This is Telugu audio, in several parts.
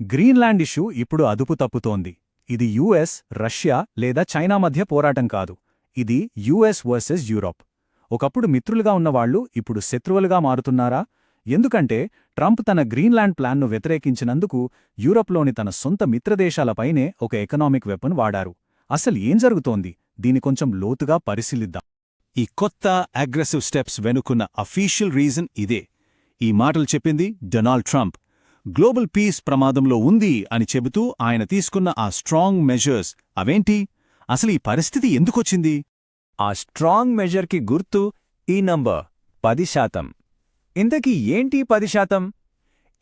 గ్రీన్లాండ్ ఇష్యూ ఇప్పుడు అదుపు తప్పుతోంది. ఇది యుఎస్ రష్యా లేదా చైనా మధ్య పోరాటం కాదు. ఇది యుఎస్ వర్సెస్ యూరోప్. ఒకప్పుడు మిత్రులుగా ఉన్నవాళ్ళు ఇప్పుడు శత్రువులుగా మారుతున్నారా? ఎందుకంటే ట్రంప్ తన గ్రీన్లాండ్ ప్లాన్ను వ్యతిరేకించినందుకు యూరప్లోని తన సొంత మిత్రదేశాలపైనే ఒక ఎకనామిక్ వెపన్ వాడారు. అసలు ఏం జరుగుతోంది? దీని కొంచెం లోతుగా పరిశీలిద్దాం. ఈ కొత్త అగ్రెసివ్ స్టెప్స్ వెనుకున్న అఫీషియల్ రీజన్ ఇదే. ఈ మాటలు చెప్పింది డొనాల్డ్ ట్రంప్. గ్లోబల్ పీస్ ప్రమాదంలో ఉంది అని చెబుతూ ఆయన తీసుకున్న ఆ స్ట్రాంగ్ మెజర్స్ అవేంటి? అసలు ఈ పరిస్థితి ఎందుకొచ్చింది? ఆ స్ట్రాంగ్ మెజర్కి గుర్తు ఈ నంబర్ పది శాతం. ఇంతకీ ఏంటి పది శాతం?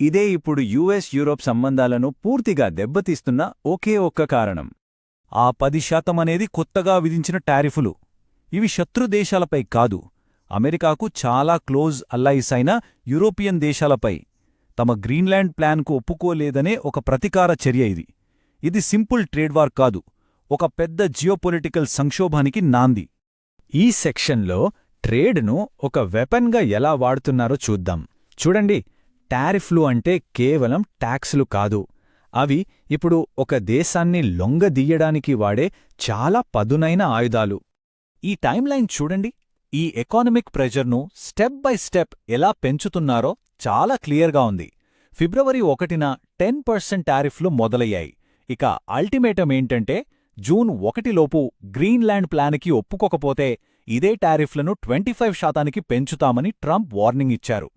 ఇదే ఇప్పుడు యుఎస్ యూరోప్ సంబంధాలను పూర్తిగా దెబ్బతీస్తున్న ఒకే ఒక్క కారణం. ఆ పది శాతం అనేది కొత్తగా విధించిన టారిఫులు. ఇవి శత్రు దేశాలపై కాదు అమెరికాకు చాలా క్లోజ్ అల్లైస్ అయిన యూరోపియన్ దేశాలపై. తమ గ్రీన్లాండ్ ప్లాన్కు ఒప్పుకోలేదనే ఒక ప్రతికార చర్య ఇది. ఇది సింపుల్ ట్రేడ్ వార్ కాదు ఒక పెద్ద జియోపొలిటికల్ సంక్షోభానికి నాంది. ఈ సెక్షన్లో ట్రేడ్ను ఒక వెపన్గా ఎలా వాడుతున్నారో చూద్దాం. చూడండి టారిఫ్లు అంటే కేవలం ట్యాక్స్లు కాదు. అవి ఇప్పుడు ఒక దేశాన్ని లొంగదీయడానికి వాడే చాలా పదునైన ఆయుధాలు. ఈ టైంలైన్ చూడండి ఈ ఎకానమిక్ ప్రెజర్ను స్టెప్ బై స్టెప్ ఎలా పెంచుతున్నారో చాలా క్లియర్గా ఉంది. ఫిబ్రవరి ఒకటిన టెన్ పర్సెంట్ టారిఫ్లు మొదలయ్యాయి. ఇక అల్టిమేటం ఏంటంటే జూన్ ఒకటిలోపు గ్రీన్లాండ్ ప్లాన్కి ఒప్పుకోకపోతే ఇదే టారిఫ్లను ట్వంటీ ఫైవ్ శాతానికి పెంచుతామని ట్రంప్ వార్నింగ్ ఇచ్చారు.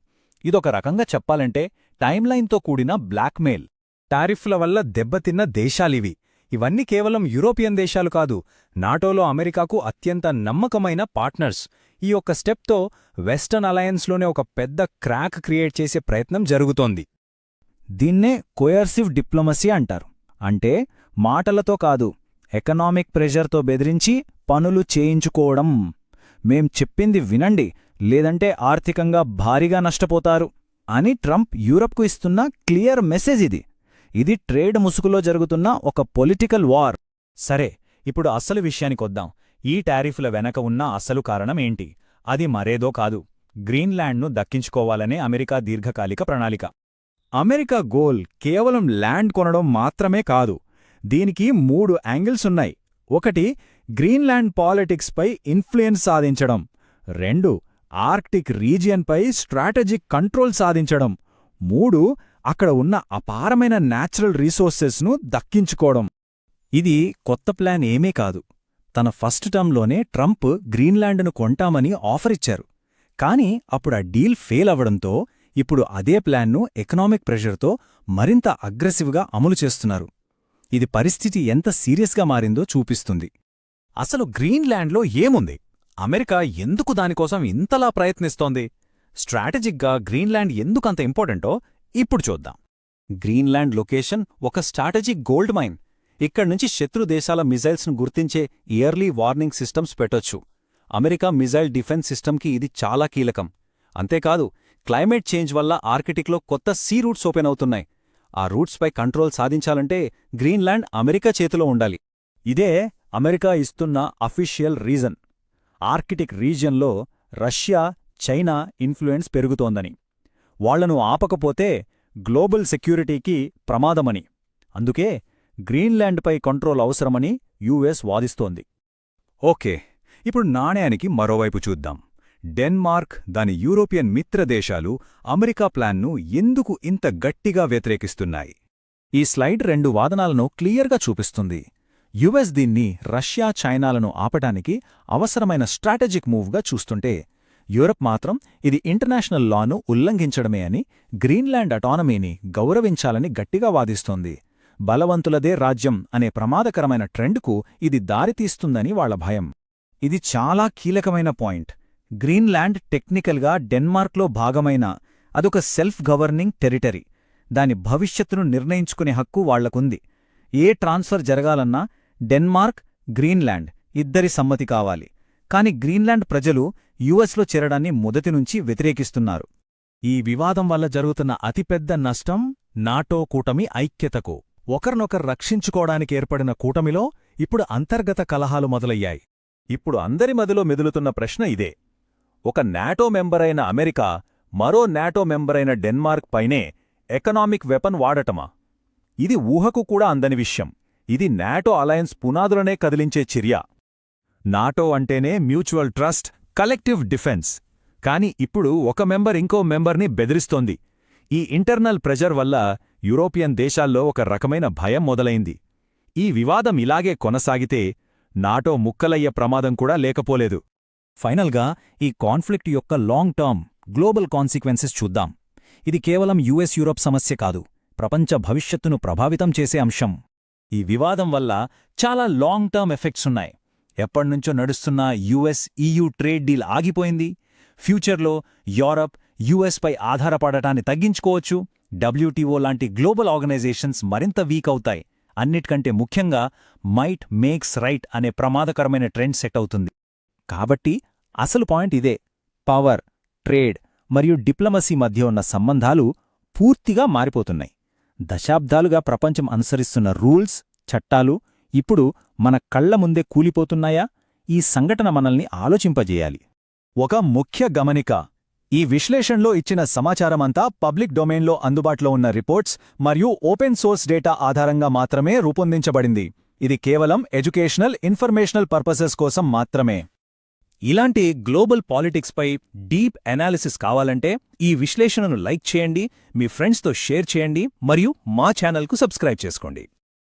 ఇదొక రకంగా చెప్పాలంటే టైమ్లైన్తో కూడిన బ్లాక్మెయిల్. టారిఫ్ల వల్ల దెబ్బతిన్న దేశాలివి. ఇవన్నీ కేవలం యూరోపియన్ దేశాలు కాదు నాటోలో అమెరికాకు అత్యంత నమ్మకమైన పార్ట్నర్స్. ఈ ఒక్క స్టెప్తో వెస్టర్న్ అలయన్స్లోనే ఒక పెద్ద క్రాక్ క్రియేట్ చేసే ప్రయత్నం జరుగుతోంది. దీన్నే కోయర్సివ్ డిప్లొమసీ అంటారు. అంటే మాటలతో కాదు ఎకనామిక్ ప్రెషర్తో బెదిరించి పనులు చేయించుకోవడం. మేం చెప్పింది వినండి లేదంటే ఆర్థికంగా భారీగా నష్టపోతారు అని ట్రంప్ యూరప్కు ఇస్తున్న క్లియర్ మెసేజ్ ఇది. ఇది ట్రేడ్ ముసుగులో జరుగుతున్న ఒక పొలిటికల్ వార్. సరే ఇప్పుడు అసలు విషయానికొద్దాం. ఈ టారిఫ్ల వెనక ఉన్న అసలు కారణం ఏంటి? అది మరేదో కాదు. గ్రీన్లాండ్ను దక్కించుకోవాలనే అమెరికా దీర్ఘకాలిక ప్రణాళిక. అమెరికా గోల్ కేవలం ల్యాండ్ కొనడం మాత్రమే కాదు. దీనికి మూడు యాంగిల్స్ ఉన్నాయి. ఒకటి గ్రీన్లాండ్ పాలిటిక్స్పై ఇన్ఫ్లుయెన్స్ సాధించడం. రెండు ఆర్క్టిక్ రీజియన్పై స్ట్రాటజిక్ కంట్రోల్ సాధించడం. మూడు అక్కడ ఉన్న అపారమైన న్యాచురల్ రీసోర్సెస్ను దక్కించుకోవడం. ఇది కొత్త ప్లాన్ ఏమీ కాదు. తన ఫస్ట్ టర్మ్లోనే ట్రంప్ గ్రీన్లాండ్ను కొంటామని ఆఫర్ ఇచ్చారు. కానీ అప్పుడు ఆ డీల్ ఫెయిల్ అవ్వడంతో ఇప్పుడు అదే ప్లాన్ను ఎకనామిక్ ప్రెషర్తో మరింత అగ్రెసివ్గా అమలు చేస్తున్నారు. ఇది పరిస్థితి ఎంత సీరియస్గా మారిందో చూపిస్తుంది. అసలు గ్రీన్లాండ్లో ఏముంది? అమెరికా ఎందుకు దానికోసం ఇంతలా ప్రయత్నిస్తోంది? స్ట్రాటజిక్గా గ్రీన్లాండ్ ఎందుకంత ఇంపార్టెంటో ఇప్పుడు చూద్దాం. గ్రీన్లాండ్ లొకేషన్ ఒక స్ట్రాటజిక్ గోల్డ్ మైన్. ఇక్కడ్నుంచి శత్రు దేశాల మిజైల్స్ను గుర్తించే ఇయర్లీ వార్నింగ్ సిస్టమ్స్ పెట్టొచ్చు. అమెరికా మిజైల్ డిఫెన్స్ సిస్టమ్కి ఇది చాలా కీలకం. అంతేకాదు క్లైమేట్ చేంజ్ వల్ల ఆర్కిటిక్లో కొత్త సీ రూట్స్ ఓపెన్ అవుతున్నాయి. ఆ రూట్స్పై కంట్రోల్ సాధించాలంటే గ్రీన్లాండ్ అమెరికా చేతిలో ఉండాలి. ఇదే అమెరికా ఇస్తున్న అఫీషియల్ రీజన్. ఆర్కిటిక్ రీజియన్లో రష్యా చైనా ఇన్ఫ్లుయెన్స్ పెరుగుతోందని. వాళ్ళను ఆపకపోతే గ్లోబల్ సెక్యూరిటీకి ప్రమాదమని. అందుకే గ్రీన్లాండ్పై కంట్రోల్ అవసరమని యుఎస్ వాదిస్తోంది. ఓకే ఇప్పుడు నాణ్యానికి మరోవైపు చూద్దాం. డెన్మార్క్ దాని యూరోపియన్ మిత్రదేశాలు అమెరికా ప్లాన్ను ఎందుకు ఇంత గట్టిగా వ్యతిరేకిస్తున్నాయి? ఈ స్లైడ్ రెండు వాదనాలను క్లియర్గా చూపిస్తుంది. యుఎస్ దీన్ని రష్యా చైనాలను ఆపటానికి అవసరమైన స్ట్రాటజిక్ మూవ్గా చూస్తుంటే యూరప్ మాత్రం ఇది ఇంటర్నేషనల్ లాను ఉల్లంఘించడమే అని గ్రీన్లాండ్ అటానమీని గౌరవించాలని గట్టిగా వాదిస్తోంది. బలవంతులదే రాజ్యం అనే ప్రమాదకరమైన ట్రెండ్కు ఇది దారితీస్తుందని వాళ్ళ భయం. ఇది చాలా కీలకమైన పాయింట్. గ్రీన్లాండ్ టెక్నికల్గా డెన్మార్క్లో భాగమైన అదొక సెల్ఫ్ గవర్నింగ్ టెరిటరీ. దాని భవిష్యత్తును నిర్ణయించుకునే హక్కు వాళ్ళకుంది ఏ ట్రాన్స్ఫర్ జరగాలన్నా డెన్మార్క్ గ్రీన్లాండ్ ఇద్దరి సమ్మతి కావాలి. కాని గ్రీన్లాండ్ ప్రజలు యుఎస్లో చేరడాన్ని మొదటినుంచి వ్యతిరేకిస్తున్నారు. ఈ వివాదం వల్ల జరుగుతున్న అతిపెద్ద నష్టం నాటో కూటమి ఐక్యతకు. ఒకరినొకరు రక్షించుకోవడానికి ఏర్పడిన కూటమిలో ఇప్పుడు అంతర్గత కలహాలు మొదలయ్యాయి. ఇప్పుడు అందరి మదిలో మెదులుతున్న ప్రశ్న ఇదే. ఒక నాటో మెంబరైన అమెరికా మరో నాటో మెంబరైన డెన్మార్క్ పైనే ఎకనామిక్ వెపన్ వాడటమా? ఇది ఊహకు కూడా అందని విషయం. ఇది నాటో అలయన్స్ పునాదులనే కదిలించే చర్య. నాటో అంటేనే మ్యూచువల్ ట్రస్ట్ కలెక్టివ్ డిఫెన్స్. కాని ఇప్పుడు ఒక మెంబర్ ఇంకో మెంబర్ని బెదిరిస్తోంది. ఈ ఇంటర్నల్ ప్రెజర్ వల్ల యూరోపియన్ దేశాల్లో ఒక రకమైన భయం మొదలైంది. ఈ వివాదం ఇలాగే కొనసాగితే నాటో ముక్కలయ్యే ప్రమాదం కూడా లేకపోలేదు. ఫైనల్గా ఈ కాన్ఫ్లిక్ట్ యొక్క లాంగ్ టర్మ్ గ్లోబల్ కాన్సిక్వెన్సెస్ చూద్దాం. ఇది కేవలం యుఎస్ యూరోప్ సమస్య కాదు ప్రపంచ భవిష్యత్తును ప్రభావితం చేసే అంశం. ఈ వివాదం వల్ల చాలా లాంగ్ టర్మ్ ఎఫెక్ట్స్ ఉన్నాయి. ఎప్పటినుంచో నడుస్తున్న యుఎస్ ఈయూ ట్రేడ్ డీల్ ఆగిపోయింది. ఫ్యూచర్లో యూరప్ యుఎస్ పై ఆధారపడటాన్ని తగ్గించుకోవచ్చు. డబ్ల్యూటీఓ లాంటి గ్లోబల్ ఆర్గనైజేషన్స్ మరింత వీక్ అవుతాయి. అన్నిటికంటే ముఖ్యంగా మైట్ మేక్స్ రైట్ అనే ప్రమాదకరమైన ట్రెండ్ సెట్ అవుతుంది. కాబట్టి అసలు పాయింట్ ఇదే. పవర్ ట్రేడ్ మరియు డిప్లొమసీ మధ్య ఉన్న సంబంధాలు పూర్తిగా మారిపోతున్నాయి. దశాబ్దాలుగా ప్రపంచం అనుసరిస్తున్న రూల్స్ చట్టాలు ఇప్పుడు మన కళ్ళ ముందే కూలిపోతున్నాయా? ఈ సంఘటన మనల్ని ఆలోచింపజేయాలి. ఒక ముఖ్య గమనిక ఈ విశ్లేషణలో ఇచ్చిన సమాచారమంతా పబ్లిక్ డొమైన్లో అందుబాటులో ఉన్న రిపోర్ట్స్ మరియు ఓపెన్ సోర్స్ డేటా ఆధారంగా మాత్రమే రూపొందించబడింది. ఇది కేవలం ఎడ్యుకేషనల్ ఇన్ఫర్మేషనల్ పర్పసెస్ కోసం మాత్రమే. ఇలాంటి గ్లోబల్ పాలిటిక్స్పై డీప్ అనాలిసిస్ కావాలంటే ఈ విశ్లేషణను లైక్ చేయండి మీ ఫ్రెండ్స్తో షేర్ చేయండి మరియు మా ఛానల్కు సబ్స్క్రైబ్ చేసుకోండి.